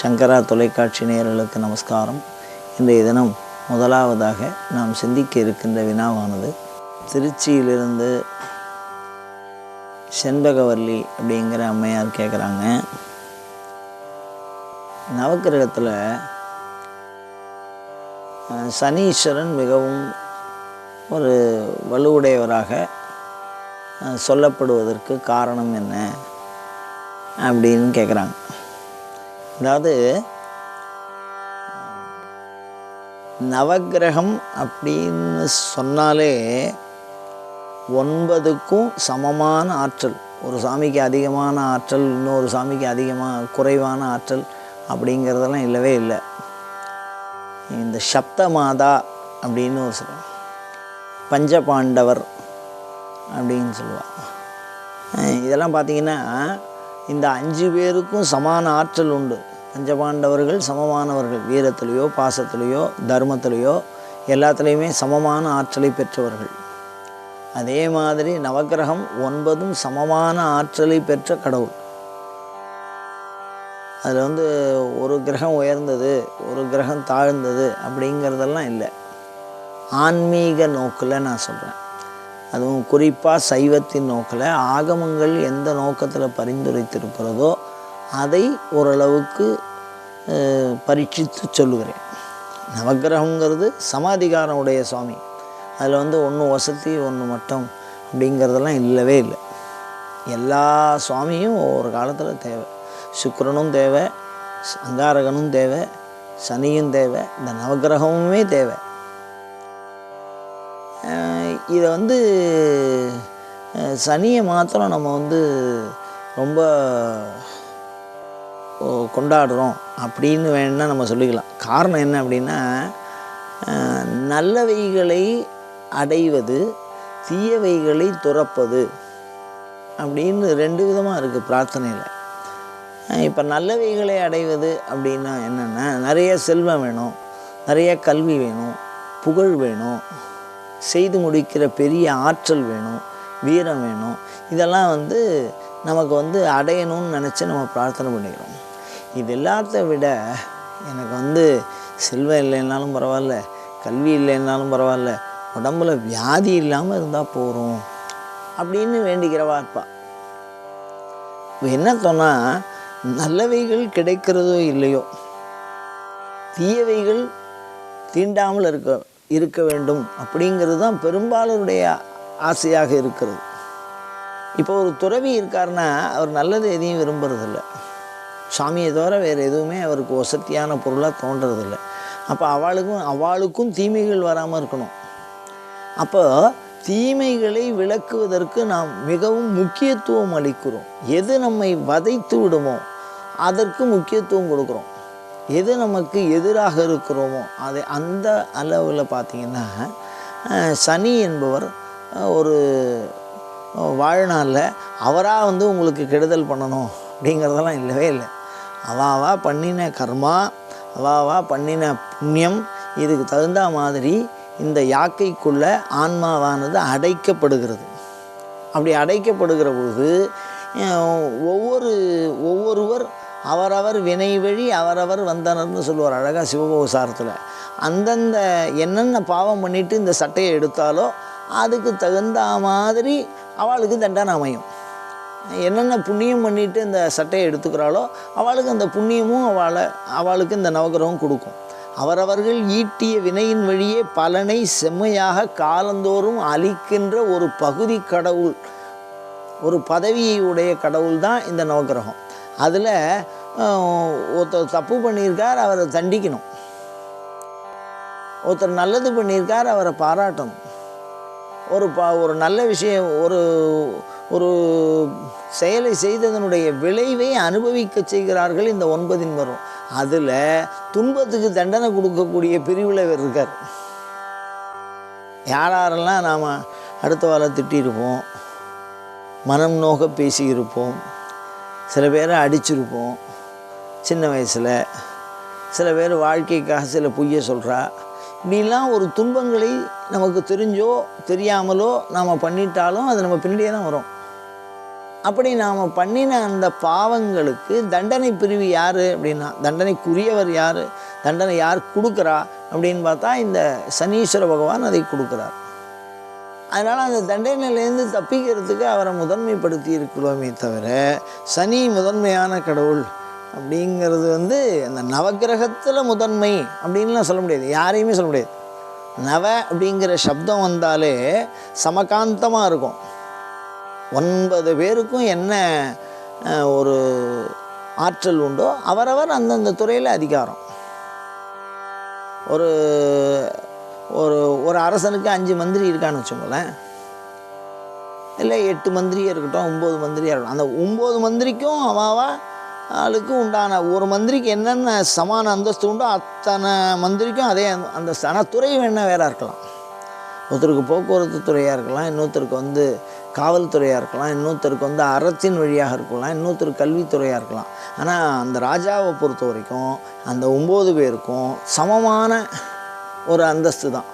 சங்கரா தொலைக்காட்சி நேயர்களுக்கு நமஸ்காரம். இன்றைய தினம் முதலாவதாக நாம் சிந்திக்க இருக்கின்ற வினாவானது திருச்சியிலிருந்து செண்பகவல்லி அப்படிங்கிற அம்மையார் கேட்குறாங்க நவக்கிரகத்தில் சனீஸ்வரன் மிகவும் ஒரு வலுவுடையவராக சொல்லப்படுவதற்கு காரணம் என்ன அப்படின்னு கேட்குறாங்க அதாவது நவக்கிரகம் அப்படின்னு சொன்னாலே ஒன்பதுக்கும் சமமான ஆற்றல். ஒரு சாமிக்கு அதிகமான ஆற்றல் இன்னொரு சாமிக்கு அதிகமாக குறைவான ஆற்றல் அப்படிங்கிறதெல்லாம் இல்லவே இல்லை. இந்த சப்த மாதா அப்படின்னு ஒரு சொல்லுவாங்க பஞ்சபாண்டவர் அப்படின்னு சொல்லுவாள் இதெல்லாம் பார்த்தீங்கன்னா இந்த அஞ்சு பேருக்கும் சமான ஆற்றல் உண்டு. பஞ்சபாண்டவர்கள் சமமானவர்கள். வீரத்திலேயோ பாசத்திலேயோ தர்மத்திலேயோ எல்லாத்துலேயுமே சமமான ஆற்றலை பெற்றவர்கள். அதே மாதிரி நவக்கிரகம் ஒன்பதும் சமமான ஆற்றலை பெற்ற கடவுள். அதில் வந்து ஒரு கிரகம் உயர்ந்தது ஒரு கிரகம் தாழ்ந்தது அப்படிங்கிறதெல்லாம் இல்லை. ஆன்மீக நோக்கில் நான் சொல்கிறேன் அதுவும் குறிப்பாக சைவத்தின் நோக்கில் ஆகமங்கள் எந்த நோக்கத்தில் பரிந்துரைத்திருக்கிறதோ அதை ஓரளவுக்கு பரீட்சித்து சொல்லுகிறேன். நவகிரகங்கிறது சமாதிகாரம் உடைய சுவாமி. அதில் வந்து ஒன்று வசதி ஒன்று மட்டம் அப்படிங்கிறதெல்லாம் இல்லவே இல்லை. எல்லா சுவாமியும் ஒவ்வொரு காலத்தில் தேவை. சுக்கிரனும் தேவை அங்காரகனும் தேவை சனியும் தேவை இந்த நவக்கிரகமுமே தேவை. இதை வந்து சனியை மாத்திரம் நம்ம வந்து ரொம்ப கொண்டாடுறோம் அப்படின்னு வேணால் நம்ம சொல்லிக்கலாம். காரணம் என்ன அப்படின்னா நல்லவைகளை அடைவது தீயவைகளை துறப்பது அப்படின்னு ரெண்டு விதமாக இருக்குது பிரார்த்தனையில். இப்போ நல்லவைகளை அடைவது அப்படின்னா என்னென்னா நிறைய செல்வம் வேணும் நிறைய கல்வி வேணும் புகழ் வேணும் செய்து முடிக்கிற பெரிய ஆற்றல் வேணும் வீரம் வேணும். இதெல்லாம் வந்து நமக்கு வந்து அடையணும்னு நினச்சி நம்ம பிரார்த்தனை பண்ணிக்கிறோம். இது எல்லாத்த விட எனக்கு வந்து செல்வம் இல்லைன்னாலும் பரவாயில்ல கல்வி இல்லைன்னாலும் பரவாயில்ல உடம்புல வியாதி இல்லாமல் இருந்தால் போகிறோம் அப்படின்னு வேண்டிக்கிறவா இருப்பா. என்ன சொன்னால் நல்லவைகள் கிடைக்கிறதோ இல்லையோ தீயவைகள் தீண்டாமல் இருக்க இருக்க வேண்டும் அப்படிங்கிறது தான் பெரும்பாலருடைய ஆசையாக இருக்கிறது. இப்போ ஒரு துறவி இருக்காருன்னா அவர் நல்லது எதையும் விரும்புறதில்ல. சாமியை தவிர வேறு எதுவுமே அவருக்கு வசதியான பொருளாக தோன்றதில்லை. அப்போ அவளுக்கும் அவளுக்கும் தீமைகள் வராமல் இருக்கணும். அப்போ தீமைகளை விளக்குவதற்கு நாம் மிகவும் முக்கியத்துவம் அளிக்கிறோம். எது நம்மை வதைத்து விடுமோ அதற்கு முக்கியத்துவம் கொடுக்குறோம். எது நமக்கு எதிராக இருக்கிறோமோ அதை அந்த அளவில் பார்த்திங்கன்னா சனி என்பவர் ஒரு வாழ்நாளில் அவராக வந்து உங்களுக்கு கெடுதல் பண்ணணும் அப்படிங்கிறதெல்லாம் இல்லவே இல்லை. அவாவா பண்ணின கர்மா அவாவா பண்ணின புண்ணியம் இதுக்கு தகுந்த மாதிரி இந்த யாக்கைக்குள்ள ஆன்மாவானது அடைக்கப்படுகிறது. அப்படி அடைக்கப்படுகிற பொழுது ஒவ்வொரு அவரவர் வினை வழி அவரவர் வந்தனர்னு சொல்லுவார் அழகாக சிவபோசாரத்தில் அந்தந்த என்னென்ன பாவம் பண்ணிட்டு இந்த சட்டையை எடுத்தாலோ அதுக்கு தகுந்த மாதிரி அவளுக்கு தண்டனை அமையும். என்னென்ன புண்ணியம் பண்ணிட்டு இந்த சட்டையை எடுத்துக்கிறாளோ அவளுக்கு அந்த புண்ணியமும் அவளை அவளுக்கு இந்த நவகிரகம் கொடுக்கும். அவரவர்கள் ஈட்டிய வினையின் வழியே பலனை செம்மையாக காலந்தோறும் அளிக்கின்ற ஒரு பகுதி கடவுள் ஒரு பதவியை உடைய கடவுள் தான் இந்த நவக்கிரகம் அதில் ஒருத்தர் தப்பு பண்ணியிருக்கார் அவரை தண்டிக்கணும். ஒருத்தர் நல்லது பண்ணியிருக்கார் அவரை பாராட்டணும். ஒரு ப ஒரு நல்ல விஷயம் ஒரு ஒரு செயலை செய்ததனுடைய விளைவை அனுபவிக்க செய்கிறார்கள் இந்த ஒன்பதின் வரும். அதில் துன்பத்துக்கு தண்டனை கொடுக்கக்கூடிய பிரிவில் இவர் இருக்கார். யாரெல்லாம் நாம் அடுத்த வாரம் திட்டியிருப்போம் மனம் நோக பேசியிருப்போம் சில பேரை அடிச்சிருப்போம் சின்ன வயசில் சில பேர் வாழ்க்கைக்காக சில பொய்ய சொல்கிறா இப்படிலாம் ஒரு துன்பங்களை நமக்கு தெரிஞ்சோ தெரியாமலோ நாம் பண்ணிட்டாலும் அது நம்ம பின்னாடியே தான் வரும். அப்படி நாம் பண்ணின அந்த பாவங்களுக்கு தண்டனை பிரிவு யார் அப்படின்னா தண்டனைக்குரியவர் யார் தண்டனை யார் கொடுக்குறா அப்படின்னு பார்த்தா இந்த சனீஸ்வர பகவான் அதை கொடுக்குறார். அதனால் அந்த தண்டனையிலேருந்து தப்பிக்கிறதுக்கு அவரை முதன்மைப்படுத்தி இருக்கிறோமே தவிர சனி முதன்மையான கடவுள் அப்படிங்கிறது வந்து அந்த நவகிரகத்தில் முதன்மை அப்படின்லாம் சொல்ல முடியாது. யாரையுமே சொல்ல முடியாது. நவ அப்படிங்கிற சப்தம் வந்தாலே சமகாந்தமாக இருக்கும். ஒன்பது பேருக்கும் என்ன அஹ், ஒரு ஆற்றல் உண்டோ அவரவர் அந்தந்த துறையில் அதிகாரம். ஒரு ஒரு ஒரு அரசனுக்கு அஞ்சு மந்திரி இருக்கான்னு வச்சுக்கோங்களேன். இல்லை எட்டு மந்திரியாக இருக்கட்டும் ஒம்பது மந்திரியாக இருக்கட்டும். அந்த ஒம்பது மந்திரிக்கும் அவாவா ஆளுக்கு உண்டான. ஒரு மந்திரிக்கு என்னென்ன சமான அந்தஸ்து உண்டோ அத்தனை மந்திரிக்கும் அதே அந்தஸ்து ஆனால் துறை வேணால் வேறாக இருக்கலாம். ஒருத்தருக்கு போக்குவரத்து துறையாக இருக்கலாம் இன்னொருத்தருக்கு வந்து காவல்துறையாக இருக்கலாம் இன்னொருத்தருக்கு வந்து அறத்தின் வழியாக இருக்கலாம் இன்னொருத்தருக்கு கல்வித்துறையாக இருக்கலாம். ஆனால் அந்த ராஜாவை பொறுத்த வரைக்கும் அந்த ஒம்பது பேருக்கும் சமமான ஒரு அந்தஸ்து தான்.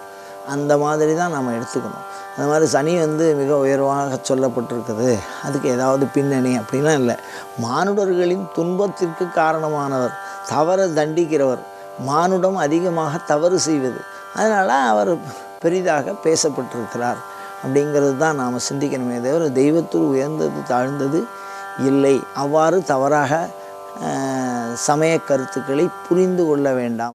அந்த மாதிரி தான் நம்ம எடுத்துக்கணும். அது மாதிரி சனி வந்து மிக உயர்வாக சொல்லப்பட்டிருக்குது. அதுக்கு ஏதாவது பின்னணி அப்படிலாம் இல்லை. மானுடர்களின் துன்பத்திற்கு காரணமானவர் தவற தண்டிக்கிறவர் மானுடம் அதிகமாக தவறு செய்வது. அதனால் அவர் பெரிதாக பேசப்பட்டிருக்கிறார். அப்படிங்கிறது தான் நாம் சிந்திக்கணுமே தவிர தெய்வத்தில் உயர்ந்தது தாழ்ந்தது இல்லை. அவ்வாறு தவறாக சமய கருத்துக்களை புரிந்து கொள்ள வேண்டாம்.